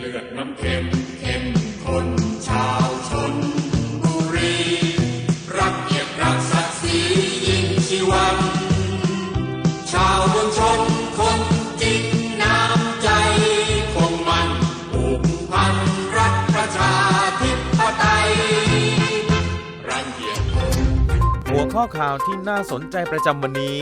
เลือดน้ำเค็มเข้มข้นชาวชนบุรีรักเกียรติรักศักดิ์ศรียิ่งชีวันชาวเมืองชนคนจริงน้ำใจคงมันผูกพันรักประชาธิปไตยรังเกียจหัวข้อข่าวที่น่าสนใจประจำวันนี้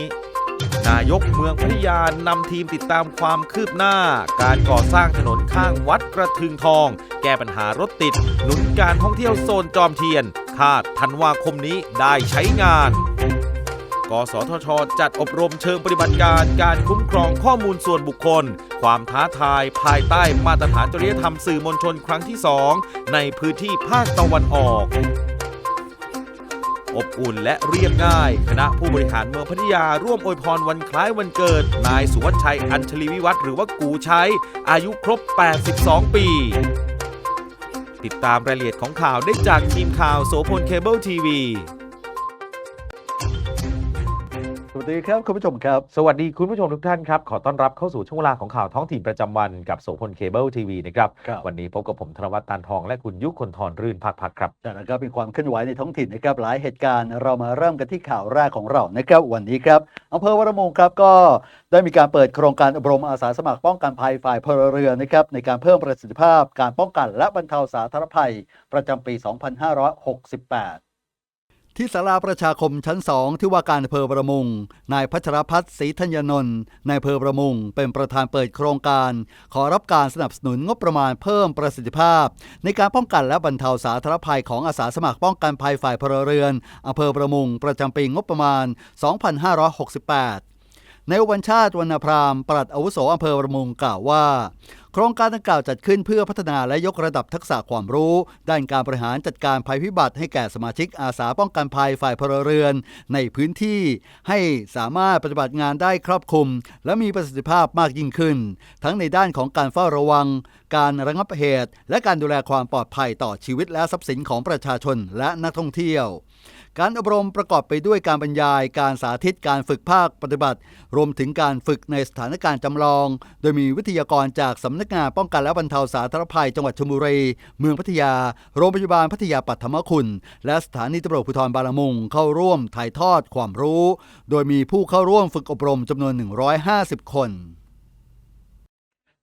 นายกเมืองพัทยานำทีมติดตามความคืบหน้า การก่อสร้างถนนข้างวัดกระทึงทอง แก้ปัญหารถติด หนุนการท่องเที่ยวโซนจอมเทียน คาดธันวาคมนี้ได้ใช้งานกสทช จัดอบรมเชิงปฏิบัติการการคุ้มครองข้อมูลส่วนบุคคล ความท้าทายภายใต้มาตรฐานจริยธรรมสื่อมวลชนครั้งที่ 2 ในพื้นที่ภาคตะวันออก อบอุ่นและเรียบง่าย คณะผู้บริหารเมืองพัทยาร่วมอวยพรวันคล้ายวันเกิด นายสุวัชชัยอัญชลีวิวัฒหรือว่ากูชัยอายุครบ 82 ปี ติดตามรายละเอียดของข่าวได้จากทีมข่าวโสพลเคเบิลทีวี ดีครับคุณผู้ชมครับ สวัสดีคุณผู้ชมทุกท่านครับ ขอต้อนรับเข้าสู่ช่วงเวลาของข่าวท้องถิ่นประจำวันกับโสพลเคเบิลทีวีนะครับครับ วันนี้พบกับผมธนวัฒน์ตานทองและคุณยุคนทรรื่นพักพักครับ แต่นะครับเป็นความเคลื่อนไหวในท้องถิ่นนะครับหลายเหตุการณ์เรามาเริ่มกันที่ข่าวแรกของเรานะครับวันนี้ครับอำเภอวรมงครับก็ได้มีการเปิดโครงการอบรมอาสาสมัครป้องกันภัยฝ่ายพลเรือนนะครับในการเพิ่มประสิทธิภาพการป้องกันและบรรเทาสาธารณภัย ประจำปี 2568 ที่ศาลาประชาคมชั้น2ที่ว่าการอำเภอประมงนายพัชรพัฒน์ศรีธัญนนท์นายอำเภอประมงเป็นประธานเปิดโครงการ ขอรับการสนับสนุนงบประมาณเพิ่มประสิทธิภาพ ในการป้องกันและบรรเทาสาธารณภัยของอาสาสมัครป้องกันภัยฝ่ายพลเรือนอำเภอประมงประจำปีงบประมาณ 2568ในวันชาติวรรณพรามปลัดอาวุโสอำเภอประมงกล่าวว่า โครงการดังกล่าวจัดขึ้นเพื่อพัฒนาและยกระดับทักษะความรู้ ด้านการบริหารจัดการภัยพิบัติให้แก่สมาชิกอาสาป้องกันภัยฝ่ายพลเรือน ในพื้นที่ ให้สามารถปฏิบัติงานได้ครอบคลุม และมีประสิทธิภาพมากยิ่งขึ้น ทั้งในด้านของการเฝ้าระวังการระงับเหตุ และการดูแลความปลอดภัยต่อชีวิตและทรัพย์สินของประชาชนและนักท่องเที่ยว การอบรมประกอบไปด้วยการบรรยาย การสาธิตการฝึกภาคปฏิบัติ รวมถึงการฝึกในสถานการณ์จำลอง โดยมีวิทยากรจากสำนักงานป้องกันและบรรเทาสาธารณภัยจังหวัดชลบุรี เมืองพัทยา โรงพยาบาลพัทยาปัตถมคุณ และสถานีตำรวจภูธรบางละมุงเข้าร่วมถ่ายทอดความรู้ โดยมีผู้เข้าร่วมฝึกอบรมจำนวน 150 คน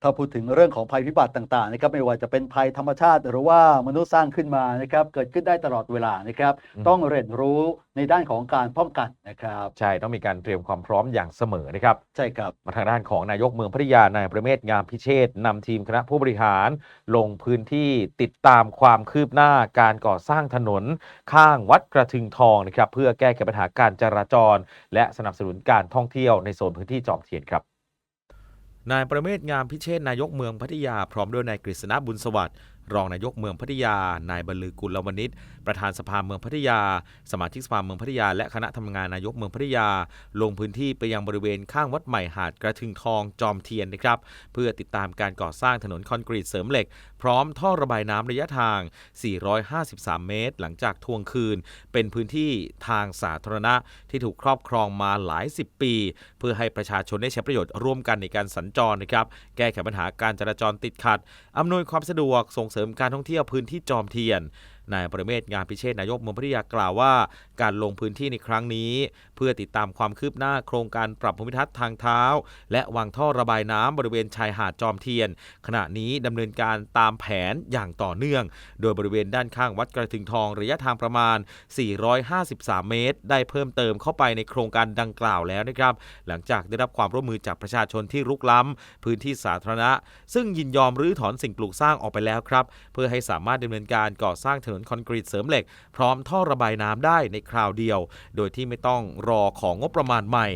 ถ้าพูดถึงเรื่องของภัยพิบัติต่างๆนะครับไม่ว่าจะเป็นภัยธรรมชาติ หรือว่ามนุษย์สร้างขึ้นมานะครับเกิดขึ้นได้ตลอดเวลานะครับอืมต้องเรียนรู้ในด้านของการป้องกันนะครับใช่ต้องมีการเตรียมความพร้อมอย่างเสมอนะครับใช่ครับมาทางด้านของนายกเมืองพัทยานายประเมศงามพิเชษฐ์นำทีมคณะผู้บริหาร ลงพื้นที่ติดตามความคืบหน้าการก่อสร้างถนน ข้างวัดกระทึงทองนะครับเพื่อแก้ไขปัญหาการจราจร และสนับสนุนการท่องเที่ยวในโซนพื้นที่จอมเทียนครับ นายประเมศงามพิเชษนายกเมืองพัทยา พร้อมด้วยนายกฤษณะบุญสวัสดิ์รองนายกเมืองพัทยา นายบรรลือกุลวณิชประธานสภาเมืองพัทยา สมาชิกสภาเมืองพัทยา และคณะทำงานนายกเมืองพัทยา ลงพื้นที่ไปยังบริเวณข้างวัดใหม่หาดกระทึงทองจอมเทียนนะครับ เพื่อติดตามการก่อสร้างถนนคอนกรีตเสริมเหล็ก พร้อมท่อระบายน้ำระยะทาง 453 เมตร หลังจากทวงคืน เป็นพื้นที่ทางสาธารณะที่ถูกครอบครองมาหลายสิบปี เพื่อให้ประชาชนได้ใช้ประโยชน์ร่วมกันในการสัญจรนะครับ แก้ไขปัญหาการจราจรติดขัด อำนวยความสะดวกส่งเสริมการท่องเที่ยวพื้นที่จอมเทียนนายประเมศงานพิเชษนายกเมืองพัทยากล่าวว่า การลงพื้นที่ในครั้งนี้เพื่อติดตามความคืบหน้าโครงการปรับภูมิทัศน์ทางเท้า และวางท่อระบายน้ำบริเวณชายหาดจอมเทียน ขณะนี้ดำเนินการตามแผนอย่างต่อเนื่อง โดยบริเวณด้านข้างวัดกระถึงทองระยะทางประมาณ 453 เมตร ได้เพิ่มเติมเข้าไปในโครงการดังกล่าวแล้วนะครับ หลังจากได้รับความร่วมมือจากประชาชนที่รุกล้ำพื้นที่สาธารณะ ซึ่งยินยอมรื้อถอนสิ่งปลูกสร้างออกไปแล้วครับ เพื่อให้สามารถดำเนินการก่อสร้างถนนคอนกรีตเสริมเหล็ก พร้อมท่อระบายน้ำได้ในคราวเดียว โดยที่ไม่ต้องรอของงบประมาณใหม่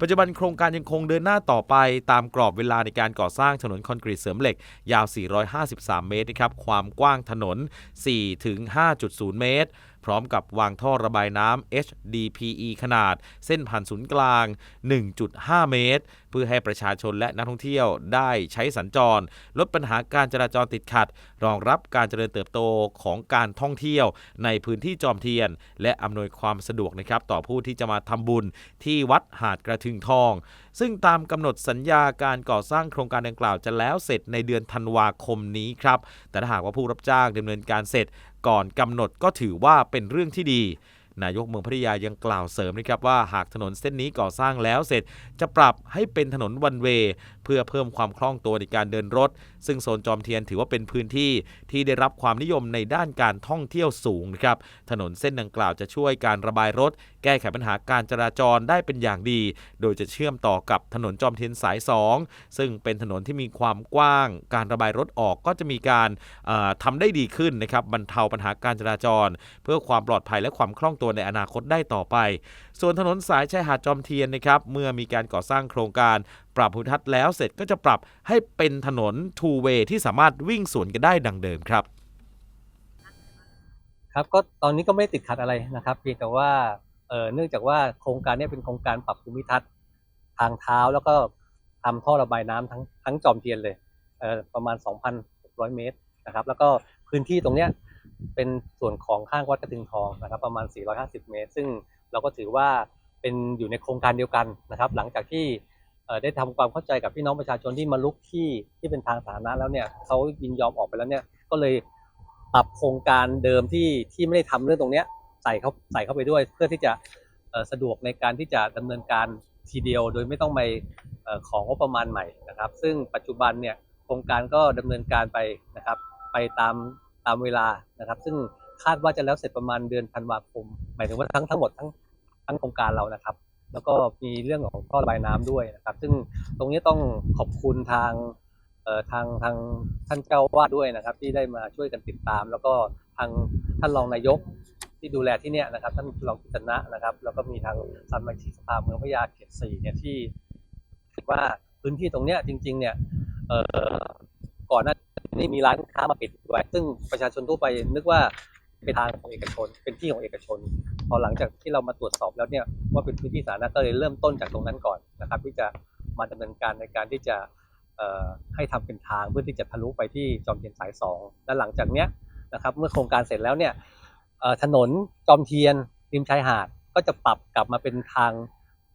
ปัจจุบันโครงการยังคงเดินหน้าต่อไป ตามกรอบเวลาในการก่อสร้างถนนคอนกรีตเสริมเหล็ก ยาว 453 เมตรนะครับ ความกว้างถนน 4-5.0 เมตร พร้อมกับวางท่อระบายน้ำ HDPE ขนาดเส้นผ่านศูนย์กลาง 1.5 เมตร เพื่อให้ประชาชนและนักท่องเที่ยวได้ใช้สัญจร ลดปัญหาการจราจรติดขัด รองรับการเจริญเติบโตของการท่องเที่ยวในพื้นที่จอมเทียน และอำนวยความสะดวกนะครับต่อผู้ที่จะมาทำบุญที่วัดหาดกระทึงทอง ซึ่งตามกำหนดสัญญาการก่อสร้างโครงการดังกล่าวจะแล้วเสร็จในเดือนธันวาคมนี้ครับ แต่ถ้าหากว่าผู้รับจ้างดำเนินการเสร็จก่อนกำหนดก็ถือว่าเป็นเรื่องที่ดีนายกเมืองพัทยายังกล่าวเสริมนะครับว่าหากถนนเส้นนี้ก่อสร้างแล้วเสร็จ จะปรับให้เป็นถนนวันเวย์ เพื่อเพิ่มความคล่องตัวในการเดินรถ ซึ่งโซนจอมเทียนถือว่าเป็นพื้นที่ที่ได้รับความนิยมในด้านการท่องเที่ยวสูงนะครับถนนเส้นดังกล่าวจะช่วยการระบายรถ แก้ไขปัญหาการจราจรได้เป็นอย่างดี โดยจะเชื่อมต่อกับถนนจอมเทียนสาย 2 ซึ่งเป็นถนนที่มีความกว้าง การระบายรถออกก็จะมีการเอ่อทำได้ดีขึ้นนะครับบรรเทาปัญหาการจราจร เพื่อความปลอดภัยและความคล่องตัวในอนาคตได้ต่อไป ส่วนถนนสายชายหาดจอมเทียนนะครับเมื่อมีการก่อสร้างโครงการ ปรับภูมิทัศน์แล้วเสร็จก็จะปรับให้เป็นถนน two way ที่สามารถวิ่งสวนกันได้ดังเดิมครับ ครับก็ตอนนี้ก็ไม่ได้ติดขัดอะไรนะครับเพียงแต่ว่าเอ่อเนื่องจากว่าโครงการนี้เป็นโครงการปรับภูมิทัศน์ทางเท้าแล้วก็ทำท่อระบายน้ำทั้งทั้งจอมเทียนเลยเอ่อประมาณ 2,600 เมตรนะครับ แล้วก็พื้นที่ตรงเนี้ยเป็นส่วนของข้างวัดกระทิงทองนะครับ ประมาณ 450 เมตร ซึ่งเราก็ถือว่าเป็นอยู่ในโครงการเดียวกันนะครับ หลังจากที่ ได้ทำความเข้าใจกับพี่น้องประชาชนที่มาลุกที่ที่เป็นทางสาธารณะแล้วเนี่ยเขายินยอมออกไปแล้วเนี่ยก็เลยปรับโครงการเดิมที่ที่ไม่ได้ทำเรื่องตรงเนี้ยใส่เขาใส่เข้าไปด้วย เพื่อที่จะสะดวกในการที่จะดำเนินการทีเดียว โดยไม่ต้องไปของงบประมาณใหม่นะครับ ซึ่งปัจจุบันเนี่ยโครงการก็ดำเนินการไปนะครับไปตามตามเวลานะครับ ซึ่งคาดว่าจะแล้วเสร็จประมาณเดือนธันวาคมหมายถึงว่าทั้งทั้งหมดทั้งทั้งโครงการเรานะครับ แล้วก็มีเรื่องของท่อระบายน้ำด้วยนะครับ ซึ่งตรงนี้ต้องขอบคุณทางทางทางท่านเจ้าวาดด้วยนะครับ ที่ได้มาช่วยกันติดตาม แล้วก็ทางท่านรองนายกที่ดูแลที่เนี่ยนะครับ ท่านรองกิษณะนะครับ แล้วก็มีทางสมาชิกสภาเมืองพยาเขตสี่เนี่ยที่คิดว่าพื้นที่ตรงเนี้ยจริง ๆ เนี่ยก่อนหน้านี้มีร้านค้ามาปิดไว้ ซึ่งประชาชนทั่วไปนึกว่า เป็นทางของเอกชน เป็นที่ของเอกชน พอหลังจากที่เรามาตรวจสอบแล้วเนี่ยว่าเป็นพื้นที่สาธารณะก็เลยเริ่มต้นจากตรงนั้นก่อนนะครับ ที่จะมาดำเนินการในการที่จะให้ทำเป็นทางเพื่อที่จะทะลุไปที่จอมเทียนสายสองและหลังจากเนี้ยนะครับ เมื่อโครงการเสร็จแล้วเนี่ยถนนจอมเทียนริมชายหาดก็จะปรับกลับมาเป็นทาง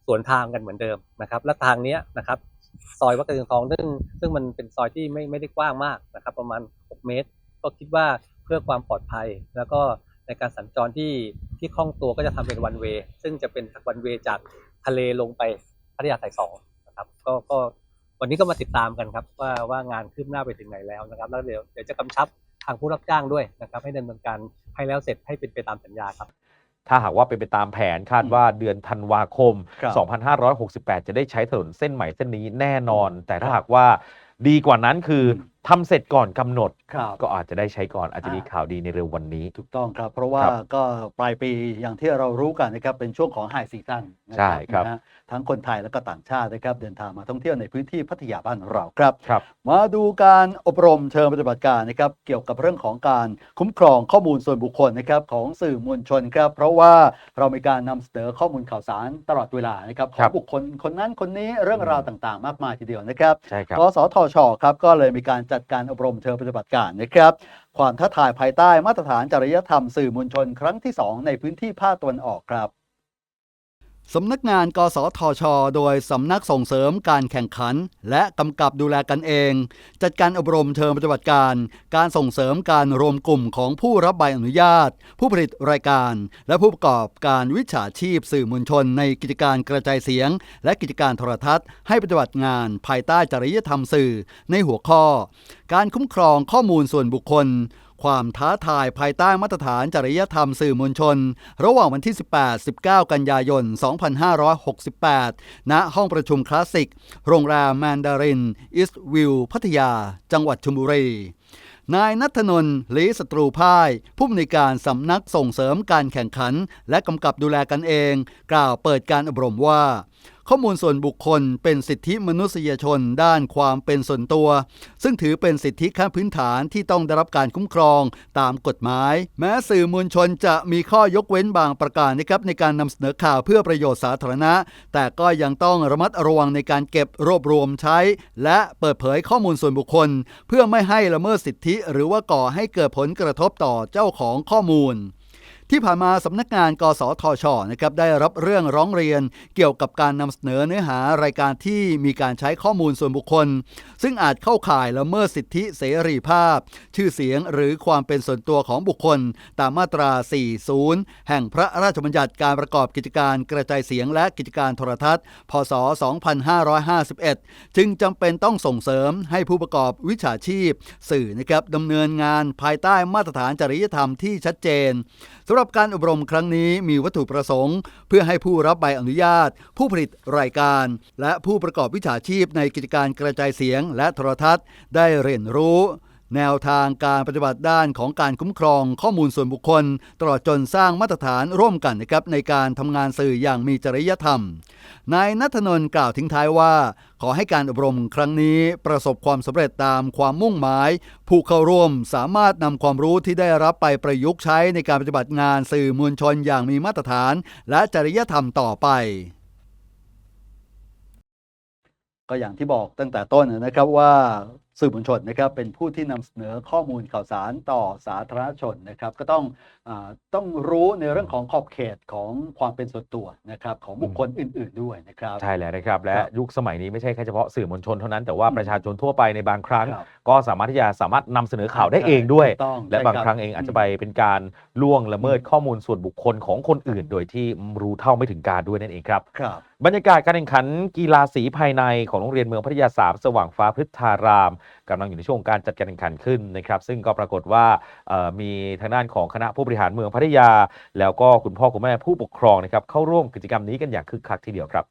สวนทางกันเหมือนเดิมนะครับ และทางเนี้ยนะครับซอยวัดกระเทืองทองซึ่งซึ่งมันเป็นซอยที่ไม่ไม่ได้กว้างมากนะครับ ประมาณ 6 เมตร ก็คิดว่า เพื่อความปลอดภัย แล้วก็ในการสัญจรที่ที่คล่องตัวก็จะทำเป็นวันเวย์ซึ่งจะเป็นวันเวย์จากทะเลลงไปพัทยาสายสองนะครับก็ก็วันนี้ก็มาติดตามกันครับว่าว่างานคืบหน้าไปถึงไหนแล้วนะครับ แล้วเดี๋ยวเดี๋ยวจะกำชับทางผู้รับจ้างด้วยนะครับ ให้ดำเนินการให้แล้วเสร็จให้เป็นไปตามสัญญาครับถ้าหากว่าเป็นไปตามแผนคาดว่าเดือนธันวาคมครับ2568 จะได้ใช้ถนนเส้นใหม่เส้นนี้แน่นอน แต่ถ้าหากว่าดีกว่านั้นคือ ทำเสร็จก่อนกำหนด ครับ ก็อาจจะได้ใช้ก่อนอาจจะมีอ่าข่าวดีในเร็ววันนี้ ถูกต้องครับ เพราะว่าครับก็ปลายปีอย่างที่เรารู้กันนะครับเป็นช่วงของไฮซีซั่นนะใช่ครับ นะฮะทั้งคนไทยและก็ต่างชาตินะครับเดินทางมาท่องเที่ยวในพื้นที่พัทยาบ้านเราครับ ครับ มาดูการอบรมเชิงปฏิบัติการนะครับเกี่ยวกับเรื่องของการคุ้มครองข้อมูลส่วนบุคคลนะครับของสื่อมวลชนครับ เพราะว่าเรามีการนำเสนอข้อมูลข่าวสารตลอดเวลานะครับขคอรังบ บุคคลคนนั้นคนนี้เรื่องราวต่างๆ มากมายทีเดียวนะครับ ใช่ครับ กสทช ครับ ก็เลยมีการจัดการอบรมเชิงปฏิบัติการนะครับ ความท้าทายภายใต้มาตรฐานจริยธรรมสื่อมวลชนครั้งที่ 2 ในพื้นที่ภาคตะวันออกครับ สำนักงานกสทช โดยสำนักส่งเสริมการแข่งขัน และกำกับดูแลกันเอง จัดการอบรมเชิงปฏิบัติการ การส่งเสริมการรวมกลุ่มของผู้รับใบอนุญาต ผู้ผลิตรายการ และผู้ประกอบการวิชาชีพสื่อมวลชน ในกิจการกระจายเสียง และกิจการโทรทัศน์ ให้ปฏิบัติงานภายใต้จริยธรรมสื่อ ในหัวข้อ การคุ้มครองข้อมูลส่วนบุคคล ความท้าทายภายใต้มาตรฐานจริยธรรมสื่อมวลชน ระหว่างวันที่ 18-19 กันยายน 2568 ณ ห้องประชุมคลาสสิก โรงแรมแมนดารินอิสต์วิวพัทยา จังหวัดชลบุรีนายนัทนนท์ลีสตรูพ่าย ผู้อำนวยการสำนักส่งเสริมการแข่งขัน และกำกับดูแลกันเอง กล่าวเปิดการอบรมว่า ข้อมูลส่วนบุคคลเป็นสิทธิมนุษยชนด้านความเป็นส่วนตัว ซึ่งถือเป็นสิทธิขั้นพื้นฐานที่ต้องได้รับการคุ้มครองตามกฎหมาย แม้สื่อมวลชนจะมีข้อยกเว้นบางประการนะครับในการนำเสนอข่าวเพื่อประโยชน์สาธารณะ แต่ก็ยังต้องระมัดระวังในการเก็บรวบรวมใช้ และเปิดเผยข้อมูลส่วนบุคคล เพื่อไม่ให้ละเมิดสิทธิ หรือว่าก่อให้เกิดผลกระทบต่อเจ้าของข้อมูล ที่ผ่านมาสำนักงาน กสทชนะครับได้รับเรื่องร้องเรียนเกี่ยวกับการนำเสนอเนื้อหารายการที่มีการใช้ข้อมูลส่วนบุคคล ซึ่งอาจเข้าข่ายละเมิดสิทธิเสรีภาพ ชื่อเสียงหรือความเป็นส่วนตัวของบุคคล ตามมาตรา 40 แห่งพระราชบัญญัติการประกอบกิจการกระจายเสียงและกิจการโทรทัศน์ พศ 2551 จึงจำเป็นต้องส่งเสริมให้ผู้ประกอบวิชาชีพ สื่อนะครับดำเนินงานภายใต้มาตรฐานจริยธรรมที่ชัดเจนำหรับการอบรมครั้งนี้มีวัตถุประสงค์ เพื่อให้ผู้รับใบอนุญาต ผู้ผลิตรายการ และผู้ประกอบวิชาชีพในกิจการกระจายเสียง และโทรทัศน์ ได้เรียนรู้แนวทางการปฏิบัติด้านของการคุ้มครองข้อมูลส่วนบุคคล ตลอดจนสร้างมาตรฐานร่วมกันนะครับในการทำงานสื่ออย่างมีจริยธรรม นายนัทนนท์กล่าวทิ้งท้ายว่า ขอให้การอบรมครั้งนี้ประสบความสำเร็จตามความมุ่งหมาย ผู้เข้าร่วมสามารถนำความรู้ที่ได้รับไปประยุกต์ใช้ในการปฏิบัติงานสื่อมวลชนอย่างมีมาตรฐาน และจริยธรรมต่อไปก็อย่างที่บอกตั้งแต่ต้นนะครับว่าสื่อมวลชนนะครับเป็นผู้ที่นำเสนอข้อมูลข่าวสารต่อสาธารณชนนะครับ ก็ต้องต้องรู้ในเรื่องของขอบเขตของความเป็นส่วนตัวนะครับของบุคคลอื่น ๆด้วยนะครับใช่แล้วนะครับ และครับยุคสมัยนี้ไม่ใช่แค่เฉพาะสื่อมวลชนเท่านั้นแต่ว่าอืมประชาชนทั่วไปในบางครั้งครับก็สามารถที่จะสามารถนำเสนอข่าวได้เองด้วยถูกต้องและใช่บางครับครั้งเองอาจจะอืมไปเป็นการล่วงละเมิดข้อมูลส่วนบุคคลของคนอื่น โดยที่รู้เท่าไม่ถึงการด้วยนั่นเองครับครับบรรยากาศการแข่งขันกีฬาสีภายในของโรงเรียนเมืองพัทยาสามสว่างฟ้าพฤทธารามกำลังอยู่ในช่วงการจัดการแข่งขันขึ้นนะครับ ซึ่งก็ปรากฏว่าเอ่อมีทางด้านของคณะผู้บริหารเมืองพัทยา แล้วก็คุณพ่อคุณแม่ผู้ปกครองนะครับเข้าร่วมกิจกรรมนี้กันอย่างคึกคักทีเดียวครับ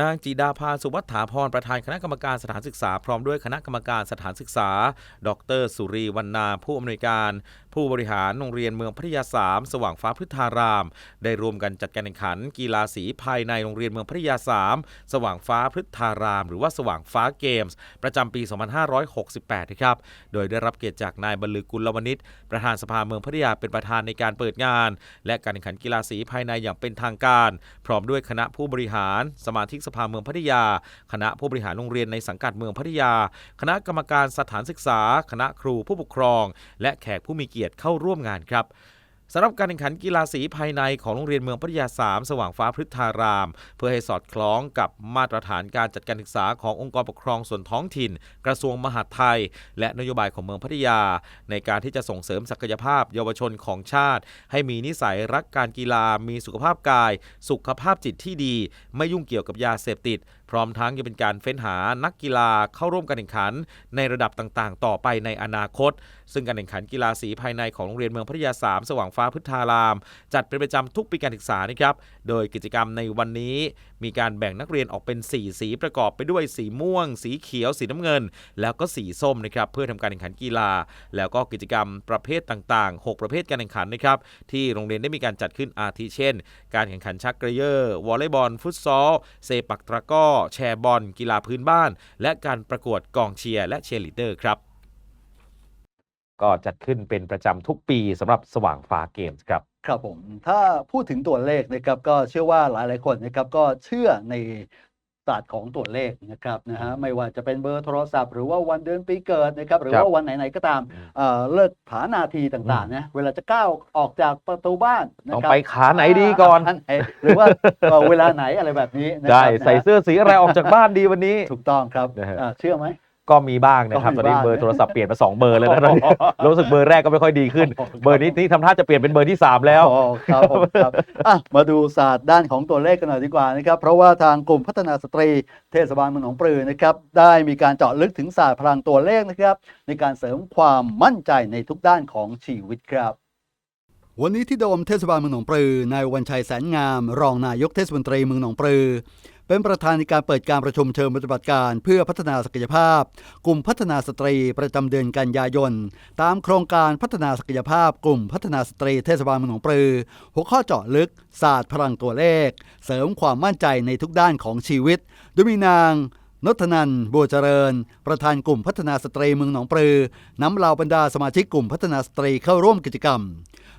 นางจีดาภาสุวัฒถาพรประธานคณะกรรมการสถานศึกษา พร้อมด้วยคณะกรรมการสถานศึกษา ดร สุรีวรรณาผู้อำนวยการ ผู้บริหารโรงเรียนเมืองพัทยาสามสว่างฟ้าพฤทธาราม ได้ร่วมกันจัดการแข่งขัน กีฬาสีภายในโรงเรียนเมืองพัทยาสามสว่างฟ้าพฤทธาราม หรือว่าสว่างฟ้าเกมส์ประจำปี 2568นะครับโดยได้รับเกียรติจากนายบรรลือกุลวณิชประธานสภาเมืองพัทยาเป็นประธานในการเปิดงาน และการแข่งขันกีฬาสีภายในอย่างเป็นทางการ พร้อมด้วยคณะผู้บริหาร สมาชิกสภาเมืองพัทยา คณะผู้บริหารโรงเรียนในสังกัดเมืองพัทยา คณะกรรมการสถานศึกษา คณะครูผู้ปกครอง และแขกผู้มีเกียรติเข้าร่วมงานครับสำหรับการแข่งขันกีฬาสีภายในของโรงเรียนเมืองพัทยา 3 สว่างฟ้าพฤทธาราม เพื่อให้สอดคล้องกับมาตรฐานการจัดการศึกษาขององค์กรปกครองส่วนท้องถิ่น กระทรวงมหาดไทย และนโยบายของเมืองพัทยา ในการที่จะส่งเสริมศักยภาพเยาวชนของชาติ ให้มีนิสัยรักการกีฬามีสุขภาพกาย สุขภาพจิตที่ดี ไม่ยุ่งเกี่ยวกับยาเสพติดพร้อมทั้งยังเป็นการเฟ้นหานักกีฬาเข้าร่วมการแข่งขัน ในระดับต่างๆ ต่อไปในอนาคต ซึ่งการแข่งขันกีฬาสีภายในของโรงเรียนเมืองพัทยา 3 สว่างฟ้าพุทธาราม จัดเป็นประจำทุกปีการศึกษานะครับโดยกิจกรรมในวันนี้ มีการแบ่งนักเรียนออกเป็น 4 สีประกอบไปด้วยสีม่วง สีเขียว สีน้ำเงิน แล้วก็สีส้มนะครับเพื่อทำการแข่งขันกีฬา แล้วก็กิจกรรมประเภทต่างๆ 6 ประเภทการแข่งขันนะครับที่โรงเรียนได้มีการจัดขึ้นอาทิเช่น การแข่งขันชักเกรเยอร์วอลเลย์บอล ฟุตซอลเซปักตะก้อแชร์บอล กีฬาพื้นบ้าน และการประกวดกองเชียร์และเชียร์ลีดเดอร์ครับก็จัดขึ้นเป็นประจำทุกปีสำหรับสว่างฟ้าเกมส์ครับ ครับผม ถ้าพูดถึงตัวเลขนะครับก็เชื่อว่าหลายๆคนนะครับก็เชื่อในศาสตร์ของตัวเลขนะครับนะฮะไม่ว่าจะเป็นเบอร์โทรศัพท์หรือว่าวันเดือนปีเกิดนะครับหรือครับว่าวันไหน ๆ ก็ตามอืมเอ่อเลิกผานาทีต่างๆนะเวลาจะก้าวออกจากประตูบ้านนะต้องครับไปขาไหนดีก่อนขาไหนหรือว่าเอ่อเวลาไหนอะไรแบบนี้นะคได้รับนะฮะใส่เสื้อสีอะไรออกจากบ้านดีวันนี้ ถูกต้องครับนะฮะ อ่าเชื่อไหม ก็มีบ้างนะครับก็มีตอนนี้บ้างเบอร์นะโทรศัพท์เปลี่ยนมาสองเบอร์แล้วนะตอนนี้รู้สึกเบอร์แรกก็ไม่ค่อยดีขึ้นอ๋อเบอร์นี้นี่ทำท่าจะเปลี่ยนเป็นเบอร์ที่ 3 แล้วอ๋อครับผมครับอะมาดูศาสตร์ด้านของตัวเลขกันหน่อยดีกว่านะครับเพราะว่าทางกลุ่มพัฒนาสตรีเทศบาลเมืองหนองปลือนะครับได้มีการเจาะลึกถึงศาสตร์พลังตัวเลขนะครับในการเสริมความมั่นใจในทุกด้านของชีวิตครับวันนี้ที่โดมเทศบาลเมืองหนองปลือนายวันชัยแสนงาม รองนายกเทศมนตรีเมืองหนองปลือ เป็นประธานในการเปิดการประชุมเชิงปฏิบัติการ เพื่อพัฒนาศักยภาพ กลุ่มพัฒนาสตรีประจำเดือนกันยายน ตามโครงการพัฒนาศักยภาพ กลุ่มพัฒนาสตรีเทศบาลเมืองหนองปลือ หัวข้อเจาะลึก ศาสตร์พลังตัวเลข เสริมความมั่นใจในทุกด้านของชีวิตโดยมีนางนทนันบัวเจริญ ประธานกลุ่มพัฒนาสตรีเมืองหนองปลือ นำเหล่าบรรดาสมาชิกกลุ่มพัฒนาสตรีเข้าร่วมกิจกรรม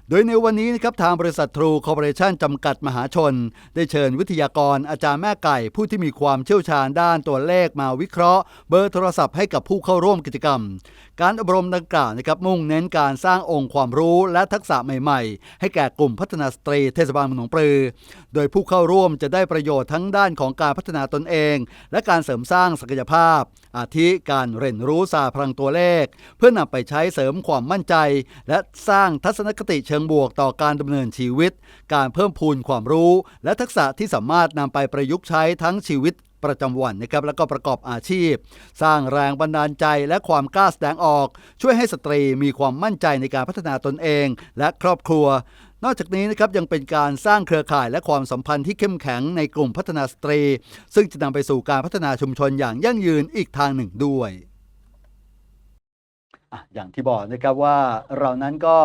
โดยในวันนี้นะครับทางบริษัททรูคอร์ปอเรชั่นจำกัดมหาชน ได้เชิญวิทยากรอาจารย์แม่ไก่ ผู้ที่มีความเชี่ยวชาญด้านตัวเลขมาวิเคราะห์ เบอร์โทรศัพท์ให้กับผู้เข้าร่วมกิจกรรม การอบรมดังกล่าวนะครับมุ่งเน้นการสร้างองค์ความรู้และทักษะใหม่ๆ ให้แก่กลุ่มพัฒนาสตรีเทศบาลเมืองหนองปลือ โดยผู้เข้าร่วมจะได้ประโยชน์ทั้งด้านของการพัฒนาตนเอง และการเสริมสร้างศักยภาพ อาทิการเรียนรู้ศาสตร์พลังตัวเลข เพื่อนำไปใช้เสริมความมั่นใจ และสร้างทัศนคติเชิงบวกต่อการดำเนินชีวิต การเพิ่มพูนความรู้ และทักษะที่สามารถนำไปประยุกต์ใช้ทั้งชีวิต ประจำวันนะครับแล้วก็ประกอบอาชีพ สร้างแรงบันดาลใจและความกล้าแสดงออก ช่วยให้สตรีมีความมั่นใจในการพัฒนาตนเอง และครอบครัว นอกจากนี้นะครับยังเป็นการสร้างเครือข่ายและความสัมพันธ์ที่เข้มแข็งในกลุ่มพัฒนาสตรี ซึ่งจะนำไปสู่การพัฒนาชุมชนอย่างยั่งยืนอีกทางหนึ่งด้วย อย่างที่บอกนะครับว่าเรานั้นก็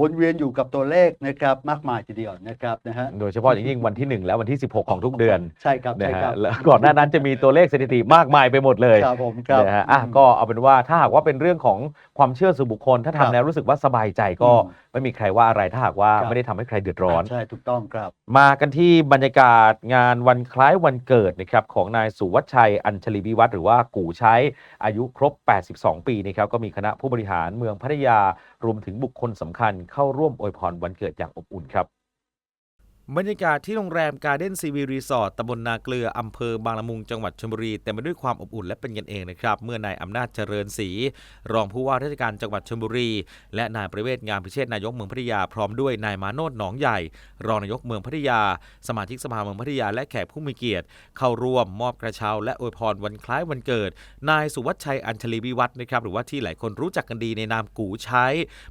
วนเวียนอยู่กับตัวเลขนะครับมากมายทีเดียวนะครับนะฮะโดยเฉพาะอย่างยิ่งวันที่ 1 และวันที่ 16 ของทุกเดือนใช่ครับนะใช่คฮะรับแล้วก่อนหน้านั้นจะมีตัวเลขสถิติมากมายไปหมดเลยครับผมครับนะฮะอะก็เอาเป็นว่าถ้าหากว่าเป็นเรื่องของความเชื่อส่วนบุคคล ถ้าครับทำแล้วรู้สึกว่าสบายใจก็อืมไม่มีใครว่าอะไรถ้าหากว่าครับ ไม่ได้ทำให้ใครเดือดร้อน ใช่ถูกต้องครับ มากันที่บรรยากาศงานวันคล้ายวันเกิดนะครับของนายสุวัชชัย อัญชลีวิวัฒน์หรือว่ากู่ใช้อายุครบ 82 ปีนะครับก็มีคณะผู้บริหารเมืองพัทยารวมถึงบุคคลสำคัญเข้าร่วมอวยพรวันเกิดอย่างอบอุ่นครับ บรรยากาศที่โรงแรมการ์เด้นซีวีรีสอร์ทตำบลนาเกลือ อำเภอบางละมุง จังหวัดชลบุรีเต็มไปด้วยความอบอุ่นและเป็นกันเองนะครับ เมื่อนายอำนาจเจริญศรีรองผู้ว่าราชการจังหวัดชลบุรี และนายประเวศงามพิเชษนายกเมืองพัทยาพร้อมด้วยนายมาโนดหนองใหญ่ รองนายกเมืองพัทยา สมาชิกสภาเมืองพัทยาและแขกผู้มีเกียรติ เข้าร่วมมอบกระเช้าและอวยพรวันคล้ายวันเกิด นายสุวัชชัยอัญชลีวิวัฒน์นะครับหรือว่าที่หลายคนรู้จักกันดีในนามกูใช้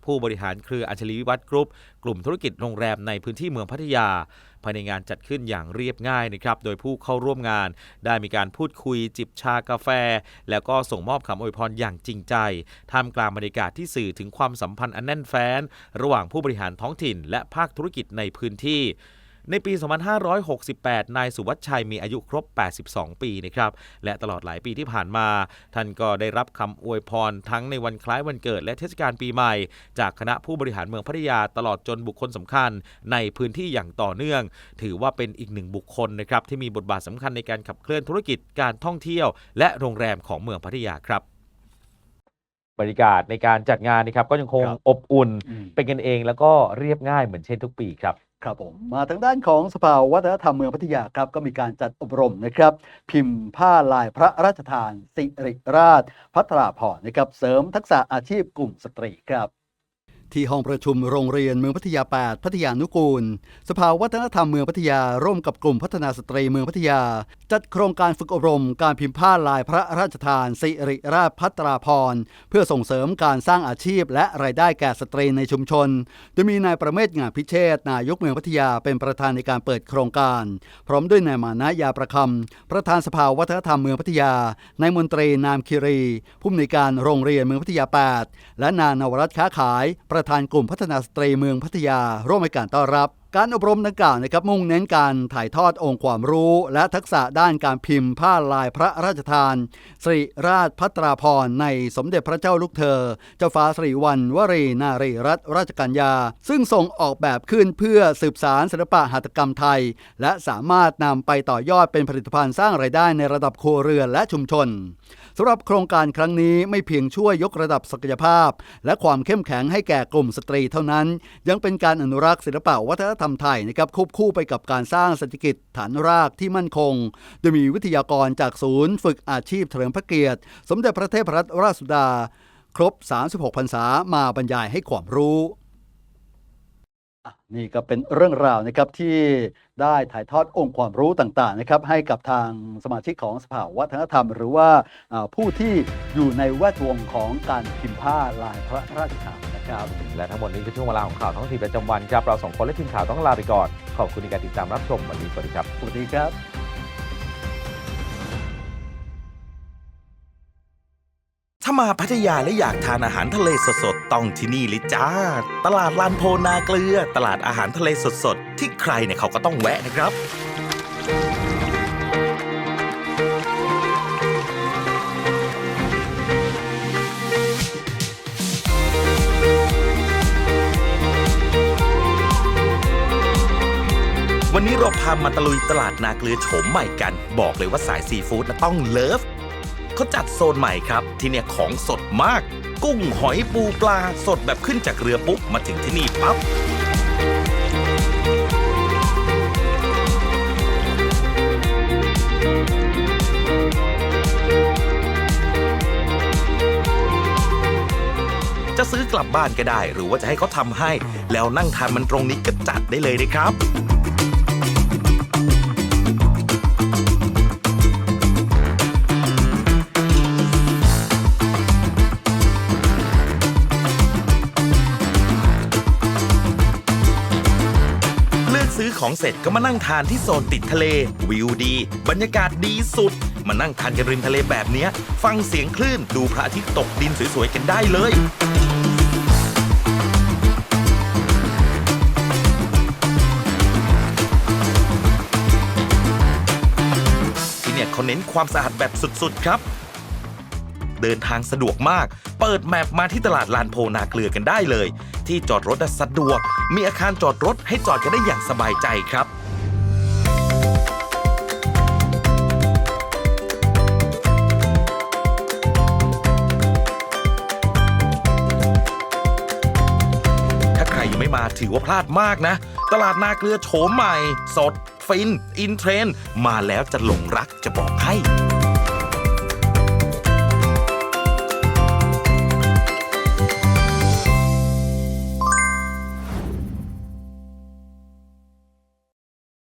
ผู้บริหารเครืออัญชลีวิวัฒน์กรุ๊ปกลุ่มธุรกิจโรงแรมในพื้นที่เมืองพัทยาภายในงานจัดขึ้นอย่างเรียบง่ายนะครับ โดยผู้เข้าร่วมงาน ได้มีการพูดคุยจิบชากาแฟ แล้วก็ส่งมอบคำอวยพรอย่างจริงใจ ท่ามกลางบรรยากาศที่สื่อถึงความสัมพันธ์อันแน่นแฟ้น ระหว่างผู้บริหารท้องถิ่น และภาคธุรกิจในพื้นที่ ในปี 2568 นายสุวัชชัยมีอายุครบ 82 ปีนะครับและตลอดหลายปีที่ผ่านมา ท่านก็ได้รับคำอวยพรทั้งในวันคล้ายวันเกิดและเทศกาลปีใหม่ จากคณะผู้บริหารเมืองพัทยาตลอดจนบุคคลสำคัญ ในพื้นที่อย่างต่อเนื่อง ถือว่าเป็นอีกหนึ่งบุคคลนะครับที่มีบทบาทสำคัญในการขับเคลื่อนธุรกิจการท่องเที่ยว และโรงแรมของเมืองพัทยาครับบรรยากาศในการจัดงานนะครับก็ยังคงครับอบอุ่นอืมเป็นกันเองแล้วก็เรียบง่ายเหมือนเช่นทุกปีครับ ครับผมมาทางด้านของสภาวัฒนธรรมเมืองพัทยาครับก็มีการจัดอบรมนะครับ พิมพ์ผ้าลายพระราชทาน สิริราช พัฒราพรนะครับเสริมทักษะอาชีพกลุ่มสตรีครับ ที่ห้องประชุมโรงเรียนเมืองพัทยา 8 พัทยานุกูล สภาวัฒนธรรมเมืองพัทยา ร่วมกับกลุ่มพัฒนาสตรีเมืองพัทยา จัดโครงการฝึกอบรม การพิมพ์ผ้าลายพระราชทาน สิริราชพัตราพรเพื่อส่งเสริมการสร้างอาชีพ และรายได้แก่สตรีในชุมชน โดยมีนายประเมศงานพิเชษนายกเมืองพัทยาเป็นประธานในการเปิดโครงการ พร้อมด้วยนายมานะยาประคำประธานสภาวัฒนธรรมเมืองพัทยานายมนตรีนามคิรีผู้อำนวยการโรงเรียนเมืองพัทยา 8 และนางนวรัตน์ค้าขายประประธานกลุ่มพัฒนาสตรีเมืองพัทยา ร่วมให้การต้อนรับ การอบรมดังกล่าวนะครับมุ่งเน้นการถ่ายทอดองค์ความรู้ และทักษะด้านการพิมพ์ผ้าลายพระราชทานสิริราชพัตราพรในสมเด็จพระเจ้าลูกเธอ เจ้าฟ้าสิริวัณวรีนารีรัตนราชกัญญา ซึ่งทรงออกแบบขึ้นเพื่อสืบสารศิลปะหัตถกรรมไทย และสามารถนำไปต่อยอดเป็นผลิตภัณฑ์สร้างรายได้ในระดับครัวเรือนและชุมชน สำหรับโครงการครั้งนี้ไม่เพียงช่วยยกระดับศักยภาพ และความเข้มแข็งให้แก่กลุ่มสตรีเท่านั้น ยังเป็นการอนุรักษ์ศิลปะวัฒนธรรมไทยนะครับควบคู่ไปกับการสร้างเศรษฐกิจฐานรากที่มั่นคง โดยมีวิทยากรจากศูนย์ ฝึกอาชีพเฉลิมพระเกียรติ สมเด็จพระเทพรัตนราชสุดา ครบ 36พรรษามาบรรยายให้ความรู้ นี่ก็เป็นเรื่องราวนะครับที่ได้ถ่ายทอดองค์ความรู้ต่างๆนะครับให้กับทางสมาชิกของสภาวัฒนธรรม หรือว่าอ่าผู้ที่อยู่ในแวดวงของการพิมพ์ผ้าลายพระราชทานนะครับและทั้งหมดนี้คือช่วงเวลาของข่าวท้องถิ่นประจำวันครับเราสองคนและทีมข่าวต้องลาไปก่อน ขอบคุณในการติดตามรับชมวันนี้สวัสดีครับสวัสดีครับามาพัทยาและอยากทานอาหารทะเลสดๆ ต้องที่นี่เลยจ้า ตลาดลานโพนาเกลือ ตลาดอาหารทะเลสดๆ ที่ใครเนี่ยเขาก็ต้องแวะนะครับวันนี้เราพามาตะลุยตลาดนาเกลือโฉมใหม่กัน บอกเลยว่าสายซีฟู้ดต้องเลิฟ เขาจัดโซนใหม่ครับ ที่เนี่ยของสดมาก กุ้งหอยปูปลาสดแบบขึ้นจากเรือปุ๊บมาถึงที่นี่ปั๊บจะซื้อกลับบ้านก็ได้ หรือว่าจะให้เขาทำให้ แล้วนั่งทานมันตรงนี้ก็จัดได้เลยนะครับ ของเสร็จก็มานั่งทานที่โซนติดทะเล วิวดี บรรยากาศดีสุด มานั่งทานกันริมทะเลแบบเนี้ย ฟังเสียงคลื่นดูพระอาทิตย์ตกดินสวยๆกันได้เลยที่เนี่ยเขาเน้นความสะอาดแบบสุดๆครับ เดินทางสะดวกมาก เปิดแมปมาที่ตลาดลานโพนาเกลือกันได้เลย ที่จอดรถสะดวก มีอาคารจอดรถให้จอดกันได้อย่างสบายใจครับถ้าใครยังไม่มาถือว่าพลาดมากนะ ตลาดนาเกลือโฉมใหม่ สด ฟิน อินเทรน มาแล้วจะหลงรักจะบอกให้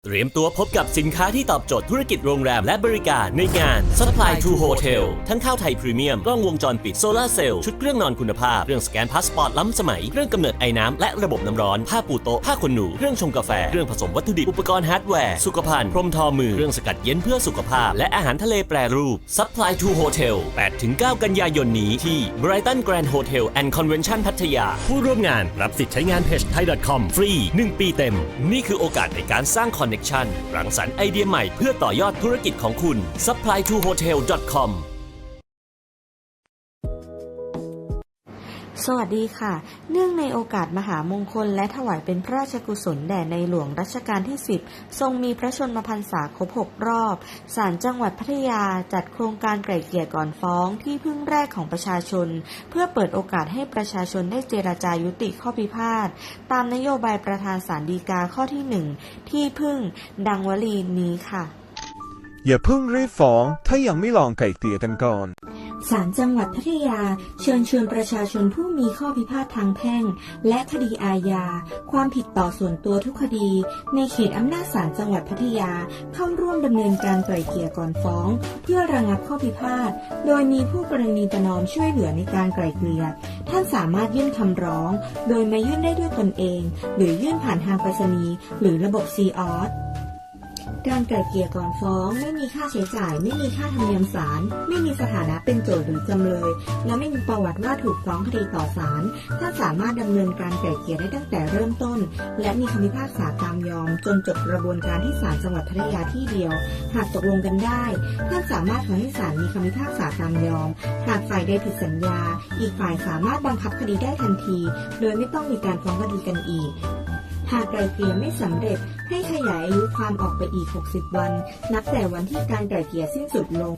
เตรียมตัวพบกับสินค้าที่ตอบโจทย์ธุรกิจโรงแรมและบริการในงาน Supply to Hotel ทั้งข้าวไทยพรีเมียม กล้องวงจรปิดโซลาร์เซลล์ชุดเครื่องนอนคุณภาพ เครื่องสแกนพาสปอร์ตล้ำสมัย เครื่องกำเนิดไอ้น้ำและระบบน้ำร้อน ผ้าปูโต๊ะผ้าขนหนู เครื่องชงกาแฟ เครื่องผสมวัตถุดิบ อุปกรณ์ฮาร์ดแวร์ สุขภัณฑ์ พรมทอมือ เครื่องสกัดเย็นเพื่อสุขภาพ และอาหารทะเลแปรรูป Supply to Hotel 8-9 กันยายนนี้ที่ Brighton Grand Hotel and Convention พัทยา ผู้ร่วมงานรับสิทธิ์ใช้งานเพจ thai.com ฟรี 1 ปีเต็ม นี่คือโอกาสในการสร้างคอนเนชันรังสรรค์ไอเดียใหม่เพื่อต่อยอดธุรกิจของคุณ supply to hotel.com สวัสดีค่ะ เนื่องในโอกาสมหามงคลและถวายเป็นพระราชกุศลแด่ในหลวงรัชกาลที่ 10 ทรงมีพระชนมพรรษาครบ 6 รอบศาลจังหวัดพัทยาจัดโครงการไกล่เกลี่ยก่อนฟ้องที่พึ่งแรกของประชาชน เพื่อเปิดโอกาสให้ประชาชนได้เจราจายุติข้อพิพาท ตามนโยบายประธานศาลฎีกาข้อที่ 1 ที่พึ่ง ดังวลีนี้ค่ะ อย่าเพิ่งรีบฟ้องถ้ายังไม่ลองไก่เกลี่ยกันก่อน ศาลจังหวัดพัทยา เชิญชวนประชาชนผู้มีข้อพิพาททางแพ่ง และคดีอาญา ความผิดต่อส่วนตัวทุกคดี ในเขตอำนาจศาลจังหวัดพัทยา เข้าร่วมดำเนินการไกล่เกลี่ยก่อนฟ้อง เพื่อระงับข้อพิพาท โดยมีผู้กรณีประนอมช่วยเหลือในการไกล่เกลี่ยท่านสามารถยื่นคำร้อง โดยมายื่นได้ด้วยตนเอง หรือยื่นผ่านทางไปรษณีย์หรือระบบซีออส การไกล่เกลี่ยก่อนฟ้อง ไม่มีค่าใช้จ่าย ไม่มีค่าธรรมเนียมศาลไม่มีสถานะเป็นโจทย์หรือจำเลย และไม่มีประวัติว่าถูกฟ้องคดีต่อศาลท่านสามารถดำเนินการไกล่เกลี่ยได้ตั้งแต่เริ่มต้น และมีคำพิพากษาตามยอม จนจบกระบวนการที่ศาลจังหวัดพัทยาที่เดียว หากตกลงกันได้ท่านสามารถขอให้ศาลมีคำพิพากษาตามยอม หากฝ่ายใดผิดสัญญา อีกฝ่ายสามารถบังคับคดีได้ทันที โดยไม่ต้องมีการฟ้องคดีกันอีก หากไกลเกลี่ยไม่สำเร็จ ให้ขยายอายุความออกไปอีก 60 วัน นับแต่วันที่การไกลเกลี่ยสิ้นสุดลง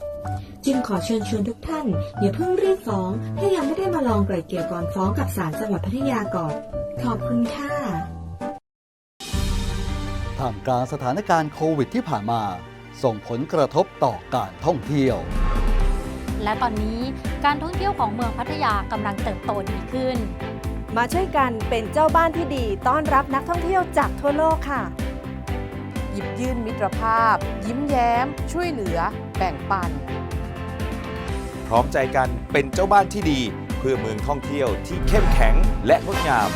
จึงขอเชิญชวนทุกท่าน อย่าเพิ่งรีบฟ้อง ถ้ายังไม่ได้มาลองไกลเกลี่ยก่อนฟ้องกับศาลจังหวัดพัทยาก่อน ขอบคุณค่ะท่ามกลางสถานการณ์โควิดที่ผ่านมา ส่งผลกระทบต่อการท่องเที่ยว และตอนนี้การท่องเที่ยวของเมืองพัทยากำลังเติบโตดีขึ้น มาช่วยกันเป็นเจ้าบ้านที่ดีต้อนรับนักท่องเที่ยวจากทั่วโลกค่ะ หยิบยื่นมิตรภาพ ยิ้มแย้ม ช่วยเหลือ แบ่งปัน พร้อมใจกันเป็นเจ้าบ้านที่ดี เพื่อเมืองท่องเที่ยวที่เข้มแข็งและงดงาม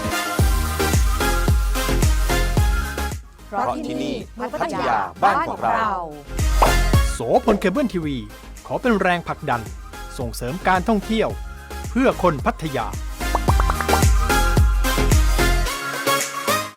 เพราะที่นี่พัทยาบ้านของเรา โสพลเคเบิลทีวี ขอเป็นแรงผลักดัน ส่งเสริมการท่องเที่ยว เพื่อคนพัทยา